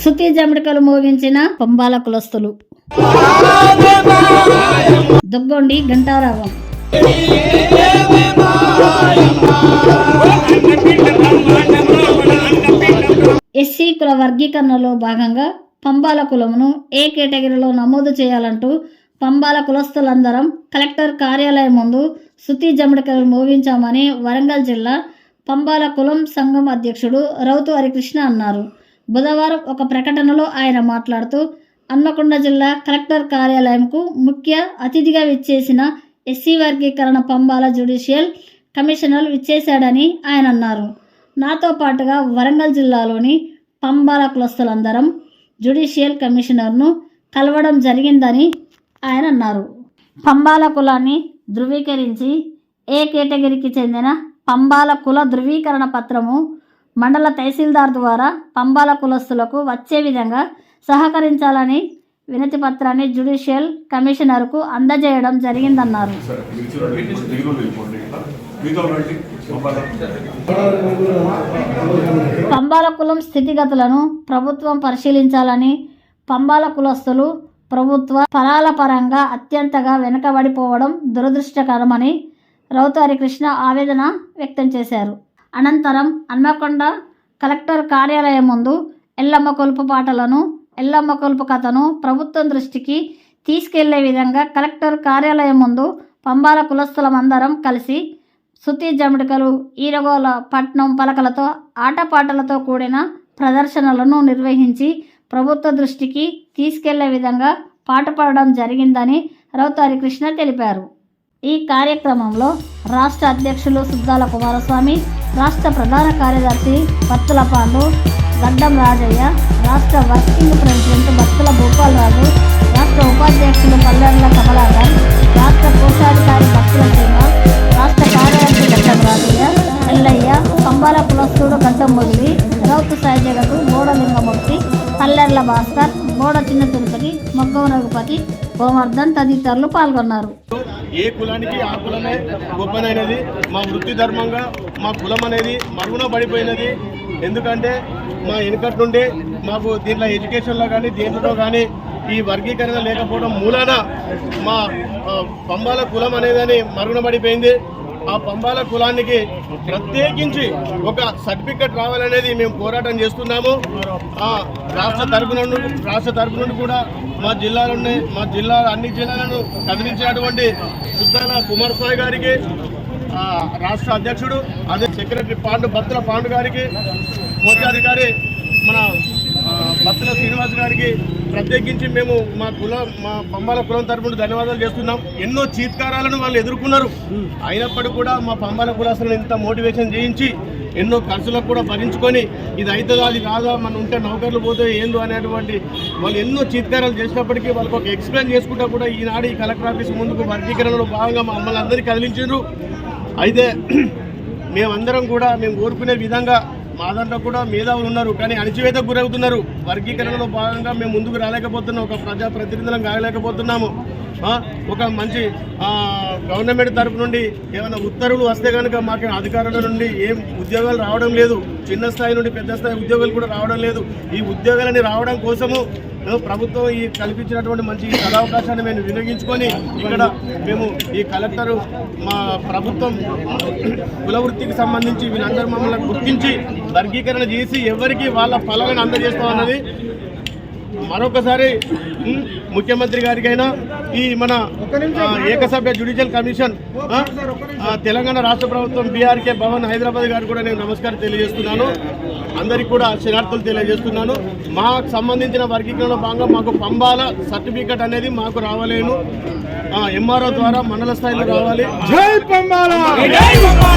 శృతి జమడికలు మోగించిన పంబాల కులస్తులు. దుగ్గొండి గంటారావం ఎస్సీ కుల వర్గీకరణలో భాగంగా పంబాల కులమును ఏ కేటగిరీలో నమోదు చేయాలంటూ పంబాల కులస్తులందరం కలెక్టర్ కార్యాలయం ముందు శృతి జమిడికలు మోగించామని వరంగల్ జిల్లా పంబాల కులం సంఘం అధ్యక్షుడు రౌతు హరికృష్ణ అన్నారు. బుధవారం ఒక ప్రకటనలో ఆయన మాట్లాడుతూ అన్నకొండ జిల్లా కలెక్టర్ కార్యాలయంకు ముఖ్య అతిథిగా విచ్చేసిన ఎస్సీ వర్గీకరణ పంబాల జ్యుడిషియల్ కమిషనర్ విచ్చేశాడని ఆయన అన్నారు. నాతో పాటుగా వరంగల్ జిల్లాలోని పంబాల కులస్తులందరం జ్యుడిషియల్ కమిషనర్ను కలవడం జరిగిందని ఆయన అన్నారు. పంబాల కులాన్ని ధృవీకరించి ఏ కేటగిరీకి చెందిన పంబాల కుల ధృవీకరణ పత్రము మండల తహసీల్దార్ ద్వారా పంబాల కులస్తులకు వచ్చే విధంగా సహకరించాలని వినతి పత్రాన్ని జ్యుడిషియల్ కమిషనర్కు అందజేయడం జరిగిందన్నారు? పంబాల. కులం స్థితిగతులను ప్రభుత్వం పరిశీలించాలని పంబాల కులస్తులు ప్రభుత్వ ఫలాల పరంగా అత్యంతగా వెనుకబడిపోవడం దురదృష్టకరమని రౌతు హరికృష్ణ ఆవేదన వ్యక్తం చేశారు. అనంతరం హన్మకొండ కలెక్టర్ కార్యాలయం ముందు ఎల్లమ్మ కొలుపు పాటలను ఎల్లమ్మ కొలుపు కథను ప్రభుత్వం దృష్టికి తీసుకెళ్ళే విధంగా కలెక్టర్ కార్యాలయం ముందు పంబాల కులస్తులమందరం కలిసి శృతి జమిడికలు ఈరగోల పట్నం పలకలతో ఆటపాటలతో కూడిన ప్రదర్శనలను నిర్వహించి ప్రభుత్వ దృష్టికి తీసుకెళ్ళే విధంగా పాట పాడడం జరిగిందని రౌతారి కృష్ణ తెలిపారు. ఈ కార్యక్రమంలో రాష్ట్ర అధ్యక్షులు సుద్దాల కుమారస్వామి రాష్ట్ర ప్రధాన కార్యదర్శి పత్తుల పాండు గడ్డం రాజయ్య రాష్ట్ర వర్కింగ్ ప్రెసిడెంట్ బత్తుల భూపాలరాజు రాష్ట్ర ఉపాధ్యక్షులు పల్లెర్ల కమలాకర్ రాష్ట్ర కోశాధికారి భక్తుల శ్రీనివాస్ రాష్ట్ర కార్యదర్శి గడ్డం రాజయ్య ఎల్లయ్య కంబాల పులస్తుడు గడ్డం మురళి రౌతు సాయి జగతు బోడలింగమూర్తి పల్లెర్ల భాస్కర్ బోడ చిన్న తిరుపతి మొగ్గవ రఘుపతి గోవర్ధన్ తదితరులు పాల్గొన్నారు. ఏ కులానికి ఆ కులమే గొప్పనైనది మా వృత్తి ధర్మంగా మా కులం అనేది మరుగున పడిపోయినది. ఎందుకంటే మా వెనుకటి నుండి మాకు దీంట్లో ఎడ్యుకేషన్లో కానీ దీంట్లో కానీ ఈ వర్గీకరణ లేకపోవడం మూలాన మా పంబాల కులం అనేదని మరుగున పడిపోయింది. ఆ పంబాల కులానికి ప్రత్యేకించి ఒక సర్టిఫికెట్ రావాలనేది మేము పోరాటం చేస్తున్నాము. ఆ రాష్ట్ర తరపు నుండి రాష్ట్ర తరపు నుండి కూడా మా జిల్లాలోనే మా జిల్లా అన్ని జిల్లాలను కదిలించినటువంటి సుద్దాల కుమారస్వామి గారికి ఆ, రాష్ట్ర అధ్యక్షుడు అదే సెక్రటరీ పాండు భద్ర పాండు గారికి కోశాధికారి మన భక్తుల బత్తుల శ్రీనివాస్ గారికి ప్రత్యేకించి మేము మా కుల మా పంబాల కులం తరపున ధన్యవాదాలు చేస్తున్నాం. ఎన్నో చీత్కారాలను వాళ్ళు ఎదుర్కొన్నారు. అయినప్పటికీ కూడా మా పంబాల కులాసులను ఇంత మోటివేషన్ చేయించి ఎన్నో ఖర్చులకు కూడా భరించుకొని ఇది అవుతుందా అది కాదా మన ఉంటే నౌకర్లు పోతే ఏందో అనేటువంటి వాళ్ళు ఎన్నో చీత్కారాలు చేసినప్పటికీ వాళ్ళకి ఒక ఎక్స్ప్లెయిన్ చేసుకుంటా కూడా ఈనాడు ఈ కలెక్టర్ ఆఫీస్ ముందుకు వర్గీకరణలో భాగంగా మమ్మల్ని అందరికీ కదిలించారు అయితే మేమందరం కూడా మేము కోరుకునే విధంగా మా దాంట్లో కూడా మేధావులు ఉన్నారు కానీ అణచివేతకు గురవుతున్నారు. వర్గీకరణలో భాగంగా మేము ముందుకు రాలేకపోతున్నాం ఒక ప్రజా ప్రతినిధులం కాలేకపోతున్నాము. ఒక మంచి గవర్నమెంట్ తరపు నుండి ఏమైనా ఉత్తర్వులు వస్తే కనుక మాకు అధికారుల నుండి ఏం ఉద్యోగాలు రావడం లేదు. చిన్న స్థాయి నుండి పెద్ద స్థాయి ఉద్యోగాలు కూడా రావడం లేదు. ఈ ఉద్యోగాలని రావడం కోసము ప్రభుత్వం ఈ కల్పించినటువంటి మంచి ఈ సదావకాశాన్ని మేము వినియోగించుకొని ఇక్కడ మేము ఈ కలెక్టరు మా ప్రభుత్వం కులవృత్తికి సంబంధించి వీళ్ళందరూ మమ్మల్ని గుర్తించి వర్గీకరణ చేసి ఎవరికి వాళ్ళ ఫలాలను అందజేస్తామన్నది మరొకసారి ముఖ్యమంత్రి గారికైనా ఈ మన ఏకసభ్య జ్యుడిషియల్ కమిషన్ తెలంగాణ రాష్ట్ర ప్రభుత్వం బీఆర్కే భవన్ హైదరాబాద్ గారు కూడా నేను నమస్కారం తెలియజేస్తున్నాను. అందరికీ కూడా శనార్థులు తెలియజేస్తున్నాను. మాకు సంబంధించిన వర్గీకరణలో భాగంగా మాకు పంబాల సర్టిఫికెట్ అనేది మాకు రావలేను. ఎంఆర్ఓ ద్వారా మండల స్థాయిలో రావాలి. జై పంబాల! జై పంబాల!